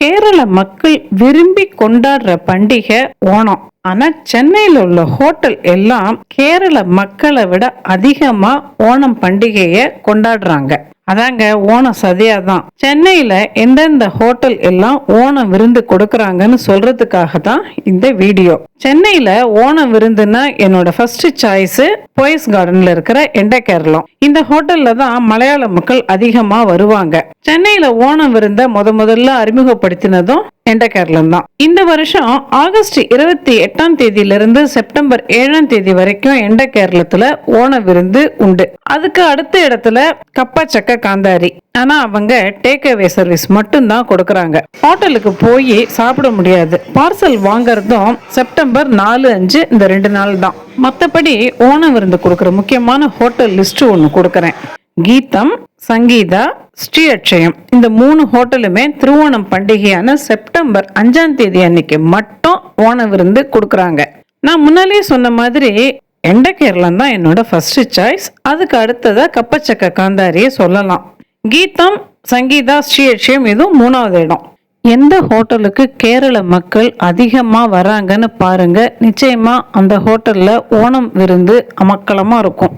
கேரள மக்கள் விரும்பி கொண்டாடுற பண்டிகை ஓணம். ஆனா சென்னையில் உள்ள ஹோட்டல் எல்லாம் கேரள மக்களை விட அதிகமா ஓணம் பண்டிகையை கொண்டாடுறாங்க. அதாங்க ஓணம் சதியாதான். சென்னையில எந்தெந்த ஹோட்டல் எல்லாம் ஓணம் விருந்து கொடுக்கறாங்கன்னு சொல்றதுக்காக தான் இந்த வீடியோ. சென்னையில ஓணம் விருந்துன்னா என்னோட ஃபர்ஸ்ட் சாய்ஸ் போயஸ் கார்டன்ல இருக்கிற எண்ட கேரளம். இந்த ஹோட்டல்ல தான் மலையாள மக்கள் அதிகமா வருவாங்க. சென்னையில ஓணம் விருந்த முத முதல்ல அறிமுகப்படுத்தினதும் எண்ட கேரளம் தான் இந்த வருஷம் ஆகஸ்ட் இருபத்தி எட்டாம் தேதியிலிருந்து செப்டம்பர் ஏழாம் தேதி வரைக்கும் எண்டகேரளத்துல ஓண விருந்து உண்டு. அதுக்கு அடுத்த இடத்துல கப்பா சக்க காந்தாரி. ஆனா அவங்க டேக் அவே சர்வீஸ் மட்டும்தான் கொடுக்கறாங்க. ஹோட்டலுக்கு போய் சாப்பிட முடியாது. பார்சல் வாங்குறதும் செப்டம்பர் நாலு அஞ்சு இந்த ரெண்டு நாள் தான். மற்றபடி ஓண விருந்து கொடுக்குற முக்கியமான ஹோட்டல் லிஸ்ட் ஒன்று கொடுக்குறேன். கீதம் சங்கீதா ஸ்ரீ அட்சயம். இந்த மூணு ஹோட்டலுமே திருவோணம் பண்டிகையான செப்டம்பர் அஞ்சாம் தேதி அன்னைக்கு மட்டும் ஓண விருந்து கொடுக்குறாங்க. நான் முன்னாலேயே சொன்ன மாதிரி எண்ட கேரளம் தான் என்னோட ஃபர்ஸ்ட் சாய்ஸ் அதுக்கு அடுத்ததாக கப்பச்சக்க காந்தாரியை சொல்லலாம். கீதம் சங்கீதா ஸ்ரீ அட்சயம் இதுவும் மூணாவது இடம். எந்த ஹோட்டலுக்கு கேரள மக்கள் அதிகமாக வராங்கன்னு பாருங்க. நிச்சயமா அந்த ஹோட்டலில் ஓணம் விருந்து அமக்கலமாக இருக்கும்.